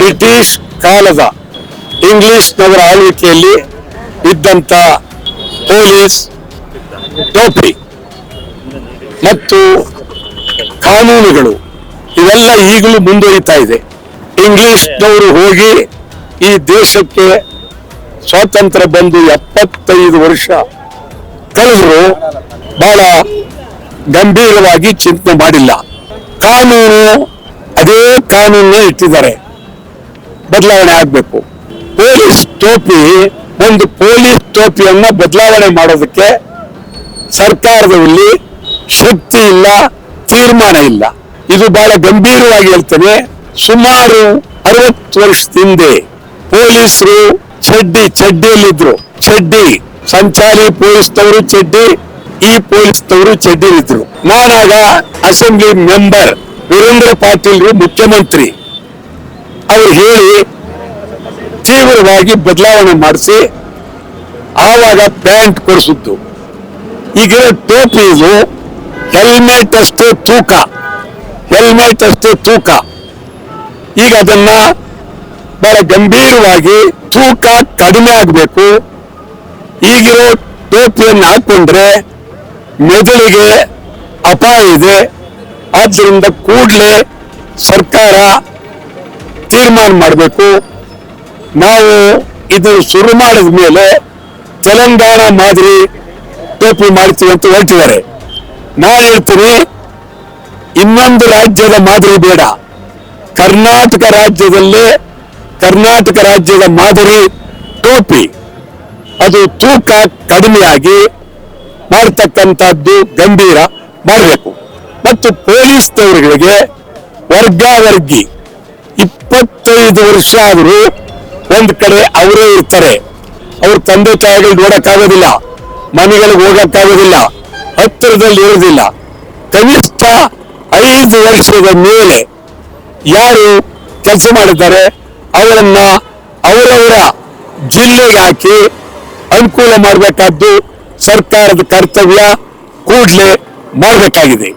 British ಕಾಲದ ಇಂಗ್ಲಿಷ್ನವರ ಆಳ್ವಿಕೆಯಲ್ಲಿ ಇದ್ದಂತ ಪೊಲೀಸ್ ಟೋಪಿ ಮತ್ತು ಕಾನೂನುಗಳು ಇವೆಲ್ಲ ಈಗಲೂ ಮುಂದುವರಿತಾ ಇದೆ. ಇಂಗ್ಲಿಷ್ನವರು ಹೋಗಿ ಈ ದೇಶಕ್ಕೆ ಸ್ವಾತಂತ್ರ್ಯ ಬಂದು ಎಪ್ಪತ್ತೈದು ವರ್ಷ ಕಳೆದ್ರು ಬಹಳ ಗಂಭೀರವಾಗಿ ಚಿಂತನೆ ಮಾಡಿಲ್ಲ. ಕಾನೂನು, ಅದೇ ಕಾನೂನೇ ಇಟ್ಟಿದ್ದಾರೆ. ಬದಲಾವಣೆ ಆಗಬೇಕು. ಪೊಲೀಸ್ ಟೋಪಿ ಒಂದು ಪೊಲೀಸ್ ಟೋಪಿಯನ್ನು ಬದಲಾವಣೆ ಮಾಡೋದಕ್ಕೆ ಸರ್ಕಾರದಲ್ಲಿ ಶಕ್ತಿ ಇಲ್ಲ, ತೀರ್ಮಾನ ಇಲ್ಲ. ಇದು ಬಹಳ ಗಂಭೀರವಾಗಿ ಹೇಳ್ತೇನೆ. ಸುಮಾರು ಅರವತ್ತು ವರ್ಷದ ಹಿಂದೆ ಪೊಲೀಸರು ಚಡ್ಡಿ, ಚಡ್ಡಿಯಲ್ಲಿದ್ರು. ಚಡ್ಡಿ, ಸಂಚಾರಿ ಪೊಲೀಸ್ನವರು ಚಡ್ಡಿ, ಈ ಪೊಲೀಸ್ನವರು ಚಡ್ಡಿಲಿದ್ರು ನಾನಾಗ ಅಸೆಂಬ್ಲಿ ಮೆಂಬರ್ ವೀರೇಂದ್ರ ಪಾಟೀಲ್ ಮುಖ್ಯಮಂತ್ರಿ. ಅವ್ರು ಹೇಳಿ ತೀವ್ರವಾಗಿ ಬದಲಾವಣೆ ಮಾಡಿಸಿ ಆವಾಗ ಪ್ಯಾಂಟ್ ಕೊಡಿಸಿದ್ದು. ಈಗ ಟೋಪಿ ಇದು ಹೆಲ್ಮೆಟ್ ಅಷ್ಟೇ ತೂಕ, ಹೆಲ್ಮೆಟ್ ಅಷ್ಟೇ ತೂಕ. ಈಗ ಅದನ್ನ ಬಹಳ ಗಂಭೀರವಾಗಿ ತೂಕ ಕಡಿಮೆ ಆಗಬೇಕು. ಈಗಿರೋ ಟೋಪಿಯನ್ನು ಹಾಕೊಂಡ್ರೆ ಮೆದುಳಿಗೆ ಅಪಾಯ ಇದೆ. ಆದ್ದರಿಂದ ಕೂಡಲೇ ಸರ್ಕಾರ ತೀರ್ಮಾನ ಮಾಡಬೇಕು. ನಾವು ಇದು ಶುರು ಮಾಡಿದ ಮೇಲೆ ತೆಲಂಗಾಣ ಮಾದರಿ ಟೋಪಿ ಮಾಡ್ತೀವಿ ಅಂತ ಹೇಳ್ತಿದ್ದಾರೆ. ನಾನು ಹೇಳ್ತೀನಿ, ಇನ್ನೊಂದು ರಾಜ್ಯದ ಮಾದರಿ ಬೇಡ. ಕರ್ನಾಟಕ ರಾಜ್ಯದಲ್ಲೇ ಕರ್ನಾಟಕ ರಾಜ್ಯದ ಮಾದರಿ ಟೋಪಿ. ಅದು ತೂಕ ಕಡಿಮೆಯಾಗಿ ಮಾಡ್ತಕ್ಕಂಥದ್ದು ಗಂಭೀರ. ಮಾಡಬೇಕು. ಮತ್ತು ಪೊಲೀಸ್ನವರುಗಳಿಗೆ ವರ್ಗಾವರ್ಗಿ. ಇಪ್ಪತ್ತೈದು ವರ್ಷ ಆದರೂ ಒಂದು ಕಡೆ ಅವರೇ ಇರ್ತಾರೆ. ಅವ್ರ ತಂದೆ ತಾಯಿಗಳು ನೋಡಕ್ಕಾಗೋದಿಲ್ಲ. ಮನೆಗಳಿಗೆ ಹೋಗಕ್ಕಾಗೋದಿಲ್ಲ. ಹತ್ತಿರದಲ್ಲಿ ಇರೋದಿಲ್ಲ. ಕನಿಷ್ಠ ಐದು ವರ್ಷದ ಮೇಲೆ ಯಾರು ಕೆಲಸ ಮಾಡಿದ್ದಾರೆ, ಅವರನ್ನ ಅವರವರ ಜಿಲ್ಲೆಗೆ ಹಾಕಿ ಅನುಕೂಲ ಮಾಡಬೇಕಾದ್ದು ಸರ್ಕಾರದ ಕರ್ತವ್ಯ ಕೂಡಲೇ ಮಾಡಬೇಕಾಗಿದೆ.